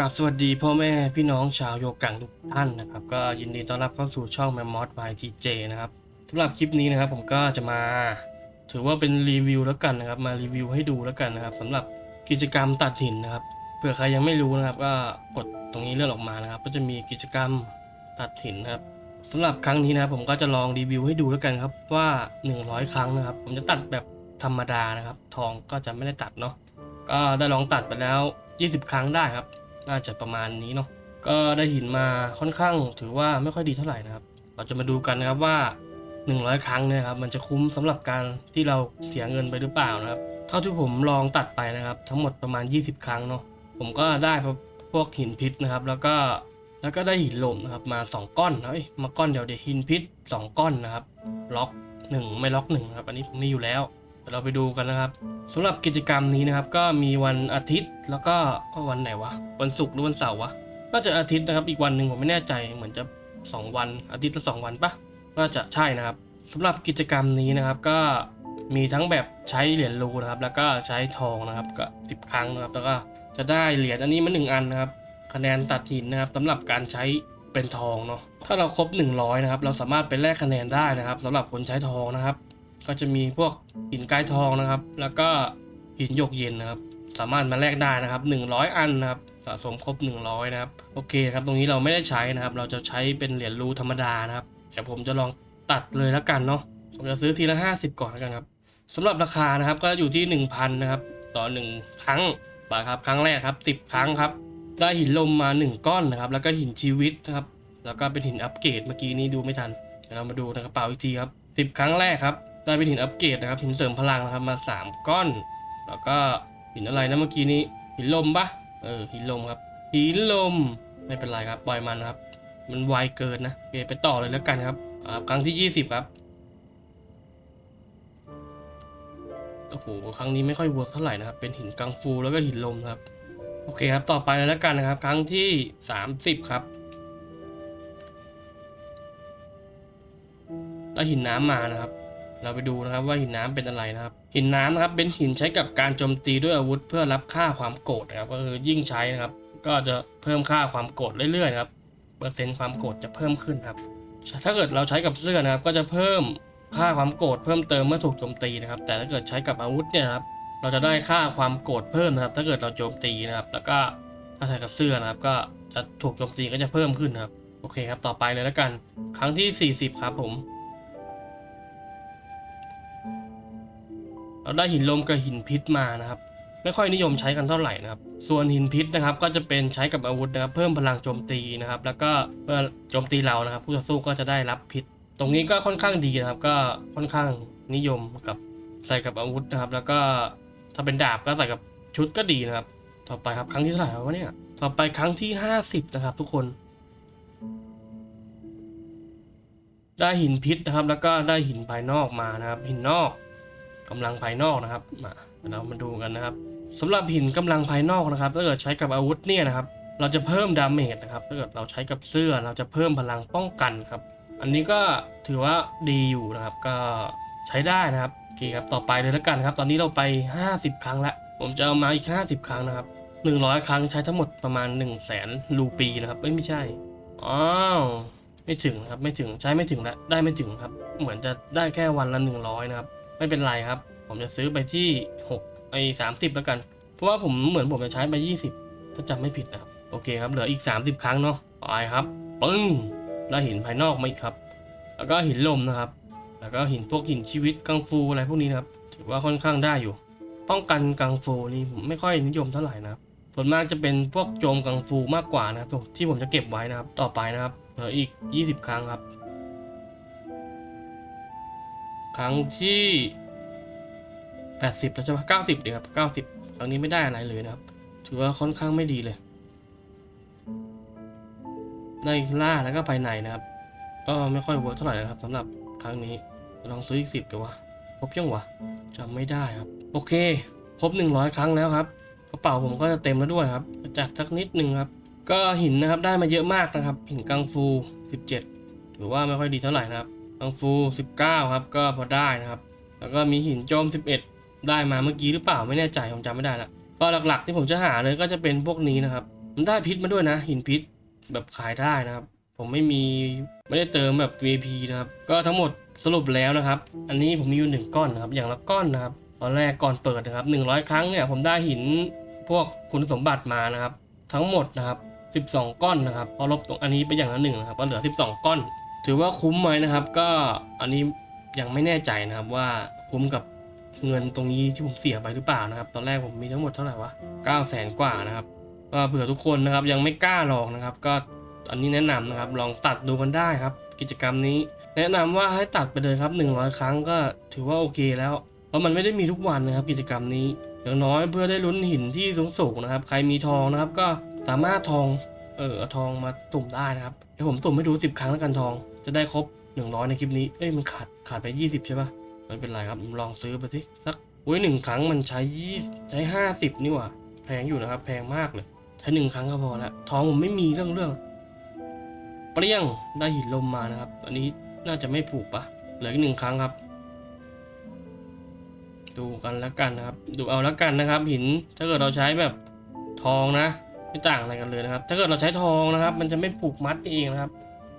กับสวัสดีพ่อแม่พี่น้องชาวโยกังทุกท่านนะครับ ก็ยินดีต้อนรับเข้าสู่ช่อง m ม m o s by TJ นะครับสำหรับคลิปนี้นะครับ ผมก็จะมา ถือว่าเป็นรีวิวแล้วกันนะครับ มารีวิวให้ดูแล้วกันนะครับสำหรับกิจกรรมตัดหินนะครับเผื่อใครยังไม่รู้นะครับ ก็กดตรงนี้เลื่อนออกมานะครับ ก็จะมีกิจกรรมตัดหินนะครับสำหรับครั้งนี้นะครับ ผมก็จะลองรีวิวให้ดูแล้วกันครับ ว่า 100 ครั้งนะครับ ผมจะตัดแบบธรรมดานะครับ ทองก็จะไม่ได้ตัดเนาะก็ได้ลองตัดไปแล้ว 20 ครั้งได้ครับ น่าจะประมาณนี้เนาะก็ได้หินมาค่อนข้างถือว่าไม่ค่อยดีเท่าไหร่นะครับ เราจะมาดูกันนะครับว่า 100 ครั้งเนี่ยครับมันจะคุ้มสำหรับการที่เราเสียเงินไปหรือเปล่านะครับ เท่าที่ผมลองตัดไปนะครับ ทั้งหมดประมาณ 20 ครั้งเนาะผมก็ได้พวกหินพิษนะครับ แล้วก็แล้วก็ได้หินลมนะครับมา 2 ก้อนเอ้ยมาก้อนเดียวเดี๋ยวหินพิษ 2 ก้อนนะครับ ล็อก 1 ไม่ล็อก1นะครับอันนี้ผมมีอยู่แล้ว เราไปดูกันนะครับสำหรับกิจกรรมนี้นะครับ ก็มีวันอาทิตย์แล้วก็วันไหนวะวันศุกร์หรือวันเสาร์วะน่าจะอาทิตย์นะครับ อีกวันหนึ่งผมไม่แน่ใจเหมือนจะ 2 วัน อาทิตย์ละ2วันปะน่าจะใช่นะครับสำหรับกิจกรรมนี้นะครับก็มีทั้งแบบใช้เหรียญรูนะครับ แล้วก็ใช้ทองนะครับก็10 ครั้งนะครับ แล้วก็จะได้เหรียญอันนี้มาหนึ่งอันนะครับ คะแนนตัดหินนะครับสำหรับการใช้เป็นทองเนาะถ้าเราครบ 100 นะครับ เราสามารถไปแลกคะแนนได้นะครับสำหรับคนใช้ทองนะครับ ก็จะมีพวกหินกายทองนะครับ แล้วก็หินหยกเย็นนะครับ สามารถมาแลกได้นะครับ 100 อันนะครับสะสมครบ 100 นะครับ โอเคครับ ตรงนี้เราไม่ได้ใช้นะครับ เราจะใช้เป็นเหรียญรูธรรมดานะครับ เดี๋ยวผมจะลองตัดเลยแล้วกันเนาะ ผมจะซื้อทีละ 50 ก่อนแล้วกันครับสำหรับราคานะครับก็อยู่ที่ 1,000 นะครับ ต่อ 1 ครั้งไปครับ ครั้งแรกครับ 10 ครั้งครับ ได้หินลมมา 1 ก้อนนะครับ แล้วก็หินชีวิตนะครับ แล้วก็เป็นหินอัปเกรดเมื่อกี้นี้ดูไม่ทัน เดี๋ยวเรามาดูในกระเป๋าอีกทีครับ 10 ครั้งแรกครับ ได้เป็นหินอัปเกรดนะครับหินเสริมพลังนะครับมา 3 ก้อน แล้วก็หินอะไรนะเมื่อกี้นี้หินลมปะเออหินลมครับหินลมไม่เป็นไรครับปล่อยมันครับ มันไวเกินนะโอเคไปต่อเลยแล้วกันครับอ่าครั้งที่ 20 ครับโอ้โหครั้งนี้ไม่ค่อยเวิร์กเท่าไหร่นะครับเป็นหินกังฟูแล้วก็หินลมครับโอเคครับต่อไปเลยแล้วกันนะครับ ครั้งที่ 30 ครับได้หินน้ำมานะครับ เราไปดูนะครับว่าหินน้ำเป็นอะไรนะครับ หินน้ำนะครับเป็นหินใช้กับการโจมตีด้วยอาวุธ เพื่อรับค่าความโกรธนะครับก็คือยิ่งใช้นะครับ ก็จะเพิ่มค่าความโกรธเรื่อยๆนะครับเปอร์เซ็นต์ความโกรธจะเพิ่มขึ้นครับ ถ้าเกิดเราใช้กับเสื้อนะครับ ก็จะเพิ่มค่าความโกรธเพิ่มเติมเมื่อถูกโจมตีนะครับ แต่ถ้าเกิดใช้กับอาวุธเนี่ยครับเราจะได้ค่าความโกรธเพิ่มนะครับ ถ้าเกิดเราโจมตีนะครับ แล้วก็ถ้าใช้กับเสื้อนะครับ ก็จะถูกโจมตีก็จะเพิ่มขึ้นครับโอเคครับต่อไปเลยแล้วกัน ครั้งที่ 40 ครับผม เราได้หินลมกับหินพิษมานะครับ ไม่ค่อยนิยมใช้กันเท่าไหร่นะครับ ส่วนหินพิษนะครับ ก็จะเป็นใช้กับอาวุธนะครับ เพิ่มพลังโจมตีนะครับ แล้วก็เมื่อโจมตีเรานะครับ ผู้ต่อสู้ก็จะได้รับพิษ ตรงนี้ก็ค่อนข้างดีนะครับ ก็ค่อนข้างนิยมกับใส่กับอาวุธนะครับ แล้วก็ถ้าเป็นดาบก็ใส่กับชุดก็ดีนะครับ ต่อไปครับครั้งที่เท่าไหร่แล้วเนี่ย ต่อไปครั้งที่50นะครับ ทุกคนได้หินพิษนะครับ แล้วก็ได้หินภายนอกมานะครับ หินนอก กำลังภายนอกนะครับมาเรามาดูกันนะครับสำหรับหินกำลังภายนอกนะครับถ้าเกิดใช้กับอาวุธเนี่ยนะครับ เราจะเพิ่มดาเมจนะครับถ้าเกิดเราใช้กับเสื้อเราจะเพิ่มพลังป้องกันครับ อันนี้ก็ถือว่าดีอยู่นะครับ ก็ใช้ได้นะครับโอเคครับต่อไปเลยแล้วกันครับ ตอนนี้เราไป 50 ครั้งละผมจะเอามาอีก 50 ครั้งนะครับ 100 ครั้งใช้ทั้งหมดประมาณ 1 0 0 0 0แสนรูปีนะครับไม่ใช่อ้าวไม่ถึงครับไม่ถึงใช้ไม่ถึงละได้ไม่ถึงครับ เหมือนจะได้แค่วันละ 100 นะครับ ไม่เป็นไรครับ ผมจะซื้อไปที่6ไอ้สามสิบแล้วกัน เพราะว่าผมเหมือนผมจะใช้ไป 20 ถ้าจำไม่ผิดนะครับ โอเคครับ เหลืออีก 30 ครั้งเนาะไปครับปึ้งแล้วหินภายนอกมาอีกครับ แล้วก็หินลมนะครับ แล้วก็หินพวกหินชีวิตกังฟูอะไรพวกนี้นะครับ ถือว่าค่อนข้างได้อยู่ ป้องกันกังฟูนี่ผมไม่ค่อยนิยมเท่าไหร่นะครับส่วนมากจะเป็นพวกโจมกังฟูมากกว่านะครับที่ผมจะเก็บไว้นะครับ ต่อไปนะครับเหลืออีก 20 ครั้งครับ ครั้งที่80แล้วใช่ปะ90ดีครับ90ครั้งนี้ไม่ได้อะไรเลยนะครับ ถือว่าค่อนข้างไม่ดีเลยได้ล่าแล้วก็ภายในนะครับ ก็ไม่ค่อยเวิร์กเท่าไหร่นะครับสำหรับครั้งนี้ลองซื้ออีกสิบดีวะครบยังวะจำไม่ได้ครับ โอเค ครบ100ครั้งแล้วครับกระเป๋าผมก็จะเต็มแล้วด้วยครับจัดสักนิดหนึ่งครับ ก็หินนะครับได้มาเยอะมากนะครับ หินกังฟู17ถือว่าไม่ค่อยดีเท่าไหร่นะครับ กังฟู 19 ครับ ก็พอได้นะครับ แล้วก็มีหินโจม 11 ได้มาเมื่อกี้หรือเปล่าไม่แน่ใจผมจำไม่ได้ละก็หลักๆที่ผมจะหาเลยก็จะเป็นพวกนี้นะครับ มันได้พิษมาด้วยนะ หินพิษแบบขายได้นะครับ ผมไม่มีไม่ได้เติมแบบ VIP นะครับ ก็ทั้งหมดสรุปแล้วนะครับ อันนี้ผมมีอยู่หนึ่งก้อนนะครับ อย่างละก้อนนะครับ ตอนแรกก่อนเปิดนะครับ 100 ครั้งเนี่ยผมได้หินพวกคุณสมบัติมานะครับ ทั้งหมดนะครับ 12 ก้อนนะครับพอลบตรงอันนี้ไปอย่างละหนึ่งนะครับก็เหลือ 12 ก้อน ถือว่าคุ้มไหมนะครับ ก็อันนี้ยังไม่แน่ใจนะครับว่าคุ้มกับเงินตรงนี้ที่ผมเสียไปหรือเปล่านะครับ ตอนแรกผมมีทั้งหมดเท่าไหร่วะ9 0 0แสนกว่านะครับ ก็เผื่อทุกคนนะครับยังไม่กล้าลองนะครับ ก็อันนี้แนะนำนะครับ ลองตัดดูกันได้ครับ กิจกรรมนี้ แนะนำว่าให้ตัดไปเลยครับ 100 ครั้งก็ถือว่าโอเคแล้ว เพราะมันไม่ได้มีทุกวันนะครับ กิจกรรมนี้อย่างน้อยเพื่อได้ลุ้นหินที่สูงสูงนะครับ ใครมีทองนะครับ ก็สามารถทองเออเอทองมาสุ่มได้นะครับเดี๋ยวผมสุ่มให้ดู 10 ครั้งแล้วกันทอง จะได้ครบ 100 ในคลิปนี้ เอ้ยมันขาดขาดไป 20 ใช่ปะไม่เป็นไรครับลองซื้อไปสิสักอุ้ยหนึ่งครั้งมันใช้20ใช้50นี่หว่าแพงอยู่นะครับ แพงมากเลย ใช้หนึ่งครั้งก็พอแล้วทองผมไม่มีเรื่องเรื่องเปรี้ยงได้หินลมมานะครับ อันนี้น่าจะไม่ผูกปะเหลืออีกหนึ่งครั้งครับ ดูกันแล้วกันนะครับ ดูเอาแล้วกันนะครับ หินถ้าเกิดเราใช้แบบทองนะ ไม่ต่างอะไรกันเลยนะครับ ถ้าเกิดเราใช้ทองนะครับ มันจะไม่ผูกมัดเองนะครับ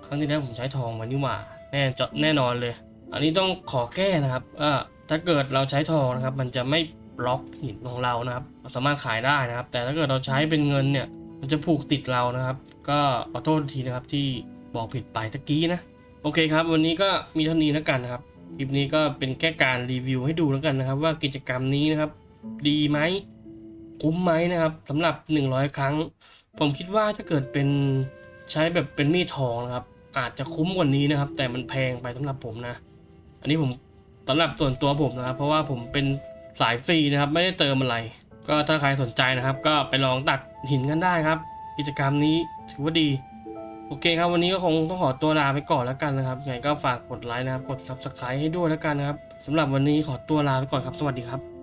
ครั้งที่แล้วผมใช้ทองมานี่หว่าแน่จะแน่นอนเลย อันนี้ต้องขอแก้นะครับว่าถ้าเกิดเราใช้ทองนะครับ มันจะไม่บล็อกหินของเรานะครับ สามารถขายได้นะครับ แต่ถ้าเกิดเราใช้เป็นเงินเนี่ย มันจะผูกติดเรานะครับ ก็ขอโทษทีนะครับที่บอกผิดไปตะกี้นะ โอเคครับ วันนี้ก็มีเท่านี้แล้วกันนะครับ คลิปนี้ก็เป็นแค่การรีวิวให้ดูแล้วกันนะครับ ว่ากิจกรรมนี้นะครับ ดีไหมคุ้มไหมนะครับสำหรับ 100 ครั้ง ผมคิดว่าถ้าเกิดเป็นใช้แบบเป็นมีดทองนะครับ อาจจะคุ้มกว่านี้นะครับ แต่มันแพงไปสำหรับผมนะ อันนี้ผมสำหรับส่วนตัวผมนะครับ เพราะว่าผมเป็นสายฟรีนะครับ ไม่ได้เติมอะไร ก็ถ้าใครสนใจนะครับ ก็ไปลองตัดหินกันได้ครับ กิจกรรมนี้ถือว่าดีโอเคครับวันนี้ก็คงต้องขอตัวลาไปก่อนแล้วกันนะครับยังไงก็ฝากกดไลค์นะครับ กด subscribe ให้ด้วยแล้วกันนะครับสำหรับวันนี้ขอตัวลาไปก่อนครับ สวัสดีครับ